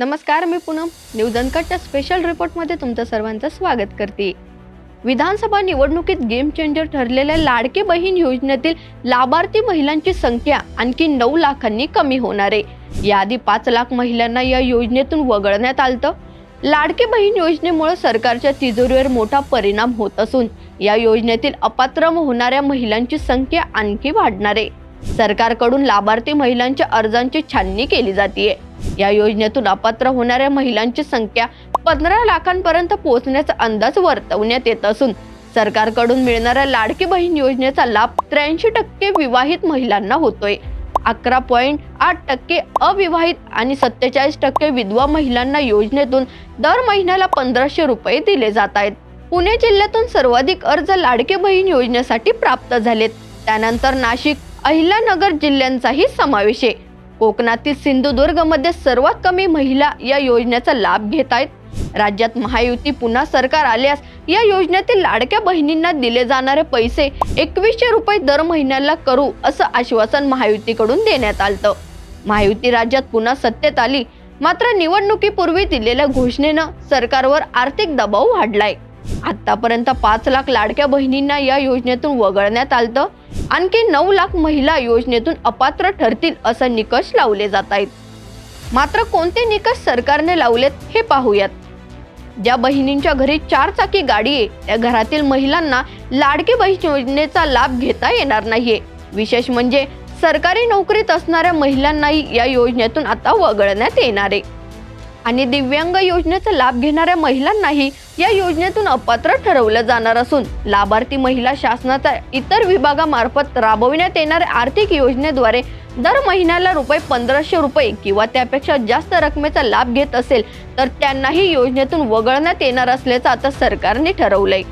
नमस्कार मी पूनम. न्यूज अनकटच्या स्पेशल रिपोर्टमध्ये तुमचं सर्वांचं स्वागत करते. विधानसभा निवडणुकीत गेम चेंजर ठरलेल्या लाडके बहीण योजनेतील लाभार्थी महिलांची संख्या आणखी नऊ लाखांनी कमी होणार आहे. याआधी पाच लाख महिलांना या योजनेतून वगळण्यात आलं लाडके बहीण योजनेमुळे सरकारच्या तिजोरीवर मोठा परिणाम होत असून या योजनेतील अपात्र होणाऱ्या महिलांची संख्या आणखी वाढणार आहे. सरकारकडून लाभार्थी महिलांच्या अर्जांची छाननी केली जाते या योजनेतून अपात्र होणाऱ्या महिलांची संख्या पंधरा लाखांपर्यंत पोहोचण्याचा अंदाज वर्तवण्यात येत असून सरकारकडून मिळणाऱ्या लाडकी बहीण योजनेचा लाभ त्र्याऐंशी टक्के विवाहित महिलांना होतोय. अकरा पॉईंट आठ टक्के अविवाहित आणि सत्तेचाळीस टक्के विधवा महिलांना योजनेतून दर महिन्याला पंधराशे रुपये दिले जात आहेत. पुणे जिल्ह्यातून सर्वाधिक अर्ज लाडके बहीण योजनेसाठी प्राप्त झालेत. त्यानंतर नाशिक अहिल्यानगर जिल्ह्यांचाही समावेश आहे. कोकणातील सिंधुदुर्गमध्ये सर्वात कमी महिला या योजनेचा लाभ घेत आहेत. राज्यात महायुती पुन्हा सरकार आल्यास या योजनेतील लाडक्या बहिणींना दिले जाणारे पैसे एकवीसशे रुपये दर महिन्याला करू असं आश्वासन महायुतीकडून देण्यात आलं महायुती राज्यात पुन्हा सत्तेत आली. मात्र निवडणुकीपूर्वी दिलेल्या घोषणेनं सरकारवर आर्थिक दबाव वाढलाय. आतापर्यंत पाच लाख लाडक्या बहिणींना या योजनेतून वगळण्यात आलं आणखी नऊ लाख महिला योजनेतून अपात्र ठरतील असं निकष लावले जात आहेत. मात्र कोणते निकष सरकारने लावलेत हे पाहूयात. ज्या बहिणींच्या घरी चार चाकी गाडी आहे त्या घरातील महिलांना लाडकी बहीण योजनेचा लाभ घेता येणार नाहीये. विशेष म्हणजे सरकारी नोकरीत असणाऱ्या महिलांनाही या योजनेतून आता वगळण्यात येणार आहे. आणि दिव्यांग योजनेचा लाभ घेणाऱ्या महिलांनाही या योजनेतून अपात्र ठरवलं जाणार असून लाभार्थी महिला शासनाच्या इतर विभागामार्फत राबविण्यात येणाऱ्या आर्थिक योजनेद्वारे दर महिन्याला रुपये पंधराशे रुपये किंवा त्यापेक्षा जास्त रकमेचा लाभ घेत असेल तर त्यांनाही योजनेतून वगळण्यात येणार असल्याचं आता सरकारने ठरवलंय.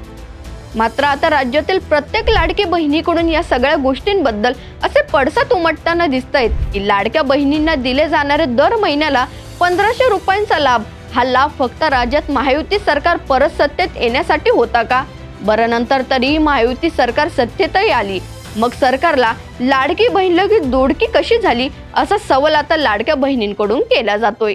मात्र आता राज्यातील प्रत्येक लाडकी बहिणीकडून या सगळ्या गोष्टींबद्दल असे पडसाद उमटताना दिसत आहेत की लाडक्या बहिणींना दिले जाणारे दर महिन्याला पंधराशे रुपयांचा लाभ हल्ला फक्त राज्यात महायुती सरकार परत सत्तेत येण्यासाठी होता का? बरं नंतर तरी महायुती सरकार सत्तेतही आली. मग सरकारला लाडकी बहीण लगेच दोडकी कशी झाली? असा सवाल आता लाडक्या बहिणींकडून केला जातोय.